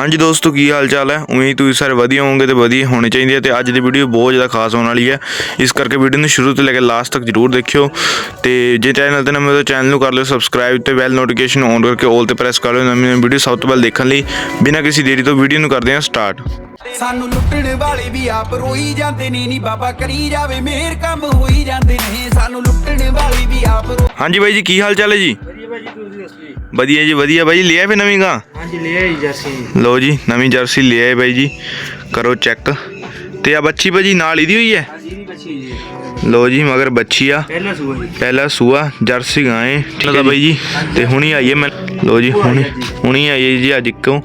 ਹਾਂਜੀ ਦੋਸਤੋ ਕੀ ਹਾਲ ਚਾਲ ਹੈ ਉਮੀਦ ਤੁਸੀਂ ਸਾਰੇ ਵਧੀਆ ਹੋਵੋਗੇ ਤੇ ਵਧੀਆ ਹੋਣੇ ਚਾਹੀਦੇ ਆ ਤੇ ਅੱਜ ਦੀ ਵੀਡੀਓ ਬਹੁਤ ਜ਼ਿਆਦਾ ਖਾਸ ਹੋਣ ਵਾਲੀ ਹੈ। ਇਸ ਕਰਕੇ ਵੀਡੀਓ ਨੂੰ ਸ਼ੁਰੂ ਤੋਂ ਲੈ ਕੇ ਲਾਸਟ ਤੱਕ ਜਰੂਰ ਦੇਖਿਓ ਤੇ ਜੇ ਚੈਨਲ ਤੇ ਨਵੇਂ ਹੋ ਤਾਂ ਚੈਨਲ ਨੂੰ ਕਰ ਲਿਓ ਸਬਸਕ੍ਰਾਈਬ ਤੇ ਬੈਲ ਨੋਟੀਫਿਕੇਸ਼ਨ ਔਨ ਕਰਕੇ ਆਲ ਤੇ ਪ੍ਰੈਸ ਕਰ ਲਿਓ ਨਵੀਂ ਨਵੀਂ ਵੀਡੀਓ ਸਭ ਤੋਂ ਪਹਿਲਾਂ ਦੇਖਣ ਲਈ। ਬਿਨਾਂ ਕਿਸੇ ਦੇਰੀ ਤੋਂ ਵੀਡੀਓ ਨੂੰ ਕਰਦੇ ਹਾਂ ਸਟਾਰਟ ਸਾਨੂੰ ਲੁੱਟਣ ਵਾਲੇ ਵੀ ਆਪ ਰੋਈ ਜਾਂਦੇ ਨੇ ਨੀ ਬਾਬਾ ਕਰੀ ਜਾਵੇ ਮੇਰ ਕੰਮ ਹੋਈ ਜਾਂਦੇ ਨੇ। ਸਾਨੂੰ ਲੁੱਟਣ ਵਾਲੇ ਵੀ ਆਪ ਹਾਂਜੀ ਬਾਈ ਜੀ ਕੀ ਹਾਲ ਚਾਲ ਹੈ ਜੀ? ਵਧੀਆ ਜੀ ਵਧੀਆ ਬਾਈ ਲਿਆ ਫੇ ਨਵੀਂ ਗਾ? ਹਾਂਜੀ ਲੈ ਆਈ ਜਰਸੀ। ਲਓ ਜੀ ਨਵੀਂ ਜਰਸੀ ਲਿਆਏ ਬਾਈ ਜੀ। ਕਰੋ ਚੈੱਕ। ਤੇ ਆ ਬੱਚੀ ਭਾਜੀ ਨਾਲ ਇਹਦੀ ਹੋਈ ਹੈ? ਹਾਂਜੀ ਬੱਚੀ ਜੀ ਜੀ ਮਗਰ ਬੱਚੀ ਆ। ਪਹਿਲਾ ਸੂਆ ਜੀ। ਪਹਿਲਾ ਸੂਆ ਜਰਸੀ ਗਾਏ ਠੀਕ ਹੈ ਬਾਈ ਜੀ। ਤੇ ਹੁਣੀ ਆਈਏ ਮੈਂ। ਲੋ ਜੀ ਹੁਣੀ ਹੁਣੀ ਆਈ ਹੈ ਜੀ। ਅੱਜ ਇੱਕੋਂ।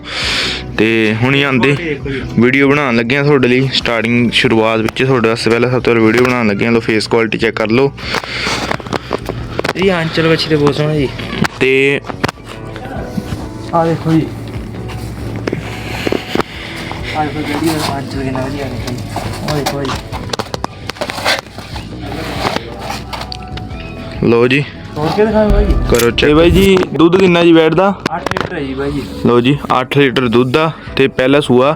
ਤੇ ਹੁਣੀ ਆਂਦੇ ਜੀ ਵੀਡੀਓ ਬਣਾਉਣ ਲੱਗੇ ਆ ਤੁਹਾਡੇ ਲਈ। ਸਟਾਰਟਿੰਗ ਸ਼ੁਰੂਆਤ ਵਿੱਚ ਤੁਹਾਡੇ ਵਾਸਤੇ ਪਹਿਲਾਂ ਸਭ ਤੋਂ ਪਹਿਲਾਂ ਵੀਡੀਓ ਬਣਾਉਣ ਲੱਗੇ ਆ। ਲੋ ਫੇਸ ਕੁਆਲਿਟੀ ਚੈੱਕ ਕਰ ਲਓ। ਇਹ ਆਂਚਲ ਬੱਚੀ ਤੇ ਬਹੁਤ ਸੋਹਣਾ ਜੀ। ਤੇ ਆ ਦੇਖੋ ਜੀ। ਆ ਦੇਖੋ ਜਿਹੜੀ ਆਂਚਲ ਕਿੰਨਾ ਵਧੀਆ ਦੇਖੋ ਜੀ ਆ ਦੇਖੋ ਜੀ। ਲੋ ਜੀ। ਹੋਰ ਕੀ ਦਿਖਾਵਾਂ ਭਾਈ ਕਰੋ ਚੈੱਕ ਤੇ ਬਾਈ ਜੀ ਦੁੱਧ ਕਿੰਨਾ ਜੀ ਬੈਠਦਾ? 8 ਲੀਟਰ ਹੈ ਜੀ ਭਾਈ ਜੀ। ਲੋ ਜੀ 8 ਲੀਟਰ ਦੁੱਧ ਆ ਤੇ ਪਹਿਲਾ ਸੂਆ।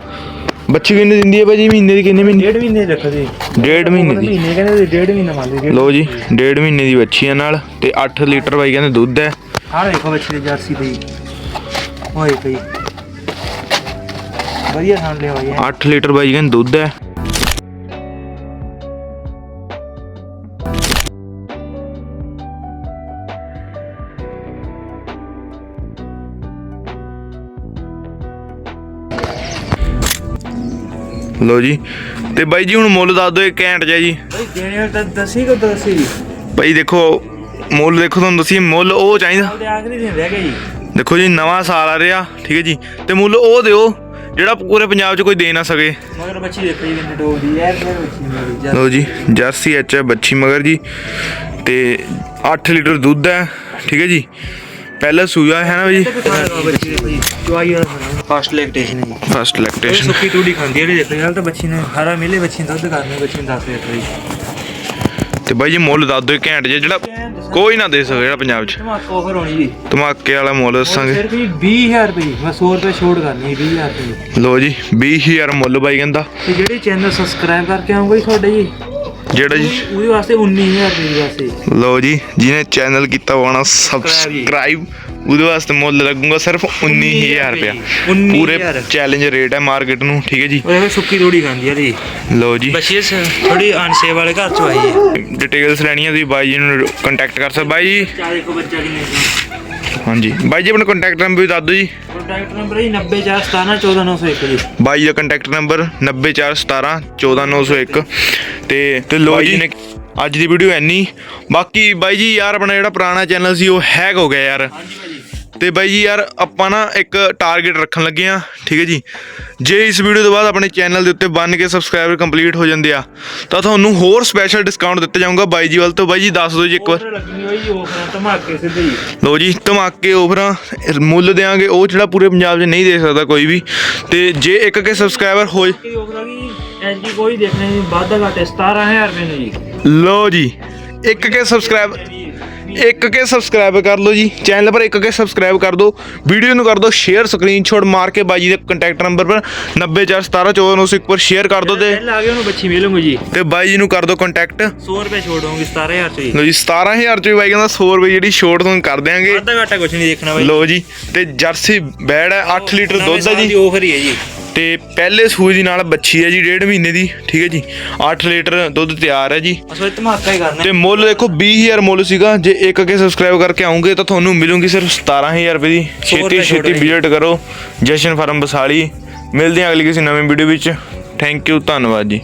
ਬੱਚੀ ਕਿੰਨੇ ਦਿੰਦੀ ਹੈ ਬਾਈ ਜੀ ਮਹੀਨੇ ਦੀ ਕਿੰਨੇ ਮਹੀਨੇ? ਡੇਢ ਮਹੀਨੇ ਰੱਖੋ ਜੀ। ਡੇਢ ਮਹੀਨੇ ਦੀ। ਮਹੀਨੇ ਕਹਿੰਦੇ ਡੇਢ ਮਹੀਨਾ ਮੰਨ ਲਈ ਲੋ ਜੀ ਡੇਢ ਮਹੀਨੇ ਦੀ ਬੱਚੀ ਆ ਨਾਲ ਤੇ 8 ਲੀਟਰ ਬਾਈ ਕਹਿੰਦੇ ਦੁੱਧ ਹੈ। ਆ ਦੇਖੋ ਬੱਚੀ ਦੀ ਜਰਸੀ ਤੇ ਜੀ। ਵਧੀਆ ਲਿਆ 8 ਲੀਟਰ ਬਾਈ ਕਹਿੰਦੇ ਦੁੱਧ ਹੈ। ਲੋ ਜੀ ਤੇ ਬਾਈ ਜੀ ਹੁਣ ਮੁੱਲ ਦੱਸ ਦਿਓ ਇੱਕ ਘੈਂਟ ਜਿਹਾ ਜੀ। ਭਾਈ ਦੇਣੇ ਤਾਂ ਦੱਸੀ ਕੋ ਦੱਸੀ ਬਾਈ ਦੇਖੋ ਮੁੱਲ ਦੇਖੋ ਤੁਹਾਨੂੰ ਦੱਸੀ ਮੁੱਲ ਉਹ ਚਾਹੀਦਾ। ਉਹਦੇ ਆਖਰੀ ਦਿਨ ਰਹਿ ਗਿਆ ਜੀ। ਦੇਖੋ ਜੀ ਨਵਾਂ ਸਾਲ ਆ ਰਿਹਾ ਠੀਕ ਹੈ ਜੀ। ਤੇ ਮੁੱਲ ਉਹ ਦਿਓ ਜਿਹੜਾ ਪੂਰੇ ਪੰਜਾਬ 'ਚ ਕੋਈ ਦੇ ਨਾ ਸਕੇ। ਮਗਰ ਬੱਚੀ ਦੇਖੋ ਜੀ ਕਿੰਨੇ ਟੋਪ ਦੀ ਯਾਰ ਫਿਰ ਬੱਚੀ ਲਓ ਜੀ ਜਰਸੀ ਐਚ ਹੈ ਬੱਚੀ ਮਗਰ ਜੀ। ਤੇ 8 ਲੀਟਰ ਦੁੱਧ ਹੈ ਠੀਕ ਹੈ ਜੀ। ਪਹਿਲਾ ਸੂਆ ਹੈ ਨਾ ਜੀ ਚੁਆਈ ਵਾਲਾ ਫਾਸਟ ਲੈਕਟੇਸ਼ਨ ਹੈ ਜੀ। ਫਸਟ ਇਹ ਲੈਕਟੇਸ਼ਨ ਸੁੱਕੀ ਟੂੜੀ ਖਾਂਦੀ ਹੈ ਦੇਖੋ ਯਾਰ ਤਾਂ ਬੱਚੀ ਨੇ ਹਰਾ ਮਿਲੇ ਬੱਚੀ ਦੁੱਧ ਕਰਨੀ ਬੱਚੀ ਨੂੰ ਦੱਸ ਜੀ ਤੇ ਬਾਈ ਜੀ ਮੁੱਲ ਦੱਸ ਦਿਓ ਘੈਂਟ ਜਿਹਾ ਜਿਹੜਾ ਕੋਈ ਨਾ ਦੇ ਸਕੇ ਜਿਹੜਾ ਪੰਜਾਬ 'ਚ। ਧਮਾਕਾ ਆਫਰ ਹੋਣੀ ਜੀ। ਧਮਾਕੇ ਵਾਲਾ ਮੁੱਲ ਦੱਸਾਂਗੇ। ਸਿਰਫ ਜੀ 20000 ਰੁਪਏ ਜੀ। ਮੈਂ 100 ਰੁਪਏ ਛੋੜ ਕਰਨੀ 20000 ਰੁਪਏ। ਜੀ। ਲਓ ਜੀ 20000 ਮੁੱਲ ਬਾਈ ਕਹਿੰਦਾ। ਤੇ ਜਿਹੜੇ ਚੈਨਲ ਸਬਸਕ੍ਰਾਈਬ ਕਰਕੇ ਆਉਂਗਾ ਜੀ ਤੁਹਾਡੇ ਜੀ? ਜਿਹੜਾ ਜੀ ਉਹਦੇ ਵਾਸਤੇ 19000 ਰੁਪਏ ਵਾਸਤੇ ਲਓ ਜੀ ਜਿਹਨੇ ਚੈਨਲ ਕੀਤਾ ਹੋਣਾ ਸਬਸਕ੍ਰਾਈਬ ਉਹਦੇ ਵਾਸਤੇ ਮੁੱਲ ਲੱਗੂਗਾ ਸਿਰਫ 19000 ਰੁਪਇਆ। 19,000 ਪੂਰੇ ਚੈਲੰਜ ਰੇਟ ਹੈ ਮਾਰਕੀਟ ਨੂੰ ਠੀਕ ਹੈ ਜੀ? ਉਹ ਸੁੱਕੀ ਟੂੜੀ ਖਾਂਦੀ ਹੈ ਜੀ। ਲਓ ਜੀ। ਬੱਚੀ ਥੋੜੀ ਅਨਸੇਵ ਵਾਲੇ ਘਰ ਚੋਂ ਆਈ ਹੈ। ਡਿਟੇਲਸ ਲੈਣੀਆਂ ਤੁਸੀਂ ਬਾਈ ਜੀ ਨੂੰ ਕੰਟੈਕਟ ਕਰ ਸਕਦੇ ਬਾਈ ਜੀ? ਬੱਚਾ ਕਿੰਨੇ ਹਾਂਜੀ। ਬਾਈ ਜੀ ਆਪਣਾ ਕੰਟੈਕਟ ਨੰਬਰ ਵੀ ਦੱਸ ਦਿਓ ਜੀ। ਕੰਟੈਕਟ ਨੰਬਰ ਹੈ 90417 ਜੀ। ਬਾਈ ਦਾ ਕੰਟੈਕਟ ਨੰਬਰ 9417141901 ਤੇ ਤੇ ਲੋ ਜੀ। ਨੇ ਅੱਜ ਦੀ ਵੀਡੀਓ ਐਨੀ ਬਾਕੀ ਬਾਈ ਜੀ ਯਾਰ ਆਪਣਾ ਜਿਹੜਾ ਪੁਰਾਣਾ ਚੈਨਲ ਸੀ ਉਹ ਹੈਕ ਹੋ ਗਿਆ ਯਾਰ। ਤੇ ਬਾਈ ਜੀ ਯਾਰ ਆਪਾਂ ਨਾ ਇੱਕ ਟਾਰਗੇਟ ਰੱਖਣ ਲੱਗੇ ਆ ਠੀਕ ਹੈ ਜੀ। ਜੇ ਇਸ ਵੀਡੀਓ ਤੋਂ ਬਾਅਦ ਆਪਣੇ ਚੈਨਲ ਦੇ ਉੱਤੇ ਬਣ ਕੇ ਸਬਸਕ੍ਰਾਈਬਰ ਕੰਪਲੀਟ ਹੋ ਜਾਂਦੇ ਆ ਤਾਂ ਤੁਹਾਨੂੰ ਹੋਰ ਸਪੈਸ਼ਲ ਡਿਸਕਾਊਂਟ ਦਿੱਤਾ ਜਾਊਗਾ ਬਾਈ ਜੀ ਵੱਲ ਤੋਂ। ਬਾਈ ਜੀ ਦੱਸ ਦਿਓ ਜੀ ਇੱਕ ਵਾਰ। ਧਮਾਕੇ ਸਿੱਧੇ ਜੀ ਲੋ ਜੀ ਧਮਾਕੇ ਆਫਰਾਂ ਮੁੱਲ ਦੇਾਂਗੇ ਉਹ ਜਿਹੜਾ ਪੂਰੇ ਪੰਜਾਬ 'ਚ ਨਹੀਂ ਦੇ ਸਕਦਾ ਕੋਈ ਵੀ। ਤੇ ਜੇ ਇੱਕ ਕੇ ਸਬਸਕ੍ਰਾਈਬਰ ਹੋਏ ਗਈ ਐਨਜੀ ਕੋਈ ਦੇਖਣੇ ਨਹੀਂ ਵਾਧਾ ਘਾਟੇ 17000 ਰੁਪਏ ਨੂੰ ਜੀ। ਲੋ ਜੀ ਇੱਕ ਕੇ ਸਬਸਕ੍ਰਾਈਬ ਇੱਕ ਕੇ ਸਬਸਕ੍ਰਾਈਬ ਕਰ ਲਓ ਜੀ। ਚੈਨਲ ਪਰ ਇੱਕ ਕੇ ਸਬਸਕ੍ਰਾਈਬ ਕਰ ਦਿਓ। ਵੀਡੀਓ ਨੂੰ ਕਰ ਦਿਓ ਸ਼ੇਅਰ ਸਕਰੀਨਸ਼ਾਟ ਮਾਰ ਕੇ ਬਾਜੀ ਦੇ ਕੰਟੈਕਟ ਨੰਬਰ ਪਰ 904171491 ਪਰ ਸ਼ੇਅਰ ਕਰ ਦਿਓ ਤੇ ਪਹਿਲਾਂ ਆ ਗਿਆ ਉਹਨੂੰ ਬੱਚੀ ਮਿਲੂਗੀ ਜੀ। ਤੇ ਬਾਈ ਜੀ ਨੂੰ ਕਰ ਦਿਓ ਕੰਟੈਕਟ 100 ਰੁਪਏ ਛੋੜ ਹੋਊਗੀ 17000 ਚ ਜੀ। ਲੋ ਜੀ 17000 ਚ ਵੀ ਬਾਈ ਕਹਿੰਦਾ 100 ਰੁਪਏ ਜਿਹੜੀ ਛੋਟ ਤੁਹਾਨੂੰ ਕਰ ਦਿਆਂਗੇ। ਵਾਧਾ ਘਾਟਾ ਕੁਝ ਨਹੀਂ ਦੇਖਣਾ ਬਾਈ। ਲੋ ਜੀ ਤੇ ਜਰਸੀ ਬੈੜ ਹੈ 8 ਲੀਟਰ ਦੁੱਧ ਹੈ ਜੀ। ਆਫਰ ਹੀ ਹੈ ਜੀ। ਤੇ ਪਹਿਲੇ ਸੂਈ ਦੀ ਨਾਲ ਬੱਚੀ ਹੈ ਜੀ ਡੇਢ ਮਹੀਨੇ ਦੀ ਠੀਕ ਹੈ ਜੀ। 8 ਲੀਟਰ ਦੁੱਧ ਤਿਆਰ ਹੈ ਜੀ। ਉਹ ਧਮਾਕਾ ਹੀ ਕਰਨਾ ਤੇ ਮੁੱਲ ਦੇਖੋ 20000 ਮੁੱਲ ਸੀਗਾ। ਜੇ ਇੱਕ ਕੇ ਸਬਸਕ੍ਰਾਈਬ ਕਰਕੇ ਆਉਂਗੇ ਤਾਂ ਤੁਹਾਨੂੰ ਮਿਲੂਗੀ ਸਿਰਫ 17000 ਰੁਪਏ ਦੀ। ਛੇਤੀ ਛੇਤੀ। ਵਿਜ਼ਿਟ ਕਰੋ। ਜਸ਼ਨ ਫਾਰਮ ਬਸਾਲੀ। ਮਿਲਦੇ ਹਾਂ ਅਗਲੀ ਕਿਸੇ ਨਵੀਂ ਵੀਡੀਓ ਵਿੱਚ। ਥੈਂਕ ਯੂ ਧੰਨਵਾਦ ਜੀ।